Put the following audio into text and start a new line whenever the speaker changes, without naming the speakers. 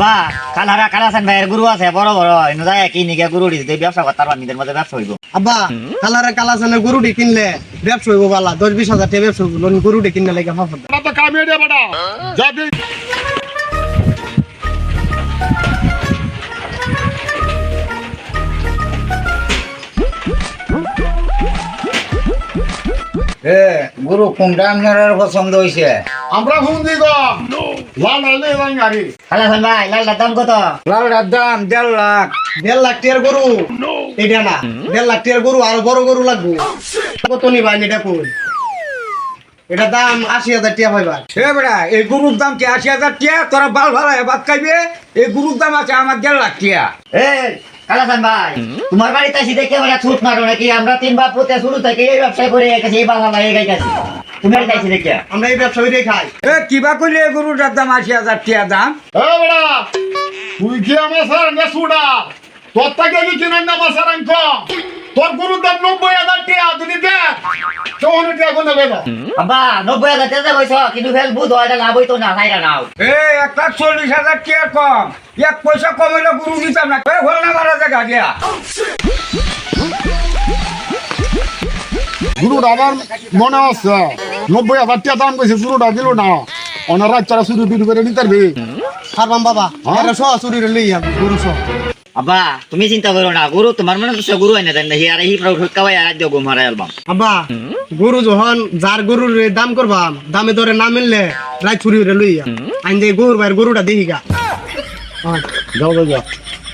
বা কালারা কালাসান ভাইয়ের গুরু আছে বড় বড় এনে যায় কি নিকে গুরু দিতে ব্যবসা করতে পারবা নিজের মধ্যে ব্যবসা হইব।
আব্বা কালারে কালাসানে গরুটি কিনলে ব্যবসা হইব বালা দশ বিশ হাজার টাকা ব্যবসা হইব গরুটি কিনলে লাগে
এটা তো কামিয়ে দে বাটা। যাবি
এ গুরু কোনটা আপনার পছন্দ হয়েছে
আমরা ফোন লাল লাল গাড়ি।
কালাসান ভাই লালটার দাম কত?
লালটার দাম দেড় লাখ।
দেড় লাখ টাকার গরু? এটা না দেড় লাখ টাকার গরু আরও বড় গরু লাগবে। কত নিবা এটা কই? এটা দাম আশি হাজার টাকা পাইবা
সে বেড়া এই গরুর দাম কি আশি হাজার টিয়া? তোরা বাল ভালো ভাত খাইবে? এই গরুর দাম আছে আমার দেড় লাখ টিয়া।
এই কালাসান ভাই তোমার বাড়িতে আসি দেখে আমরা ছুট মারো নাকি? আমরা তিন বাপ পুতে শুরু থেকে এই ব্যবসায় করে গেছি এই বাবা লাগে তুমি বাড়িতে দেখে।
আমরা এই ব্যবসা করে খাই।
এ কিবা করলে এই গরুটার দাম আশি হাজার টিয়া দাম?
এ বেটা তুই কি আমার স্যার? না সুডা। তোর থেকে কি স্যার তোর গুরুর দাম নব্বই কোনে বেটা
আব্বা নব্বই হাজার টাকা কইছ কিন্তু ফেল বুধ হয় লাভ হইতো না নাইরা নাও।
এ এক লাখ চল্লিশ হাজার কম? এক পয়সা কম হইলে গরু দিতাম না। এ হল না মারা জায়গা দিয়া
গুরুটা আমার মনে আছে নব্বই হাজার টিয়া দাম কইছে গুরুটা দিল না। ওনার রাজ্যারা শুরু টুরু করে নিতে পারবি।
বাবা এটা সহ চুরি লই যাব সহ।
আব্বা তুমি চিন্তা করো না গুরু তোমার মনে তো গুরু আইনা দেন না হিয়ারে হি প্রাউ ঠুকাবাই আর দিও গুম হারাই আলবাম
আব্বা গুরু যখন যার গরুর দাম করবা দামে ধরে না মিললে রায় চুরি লইয়া। আইন যে গরুর ভাইয়ের গরুটা দেখি গা।
যাও যাও।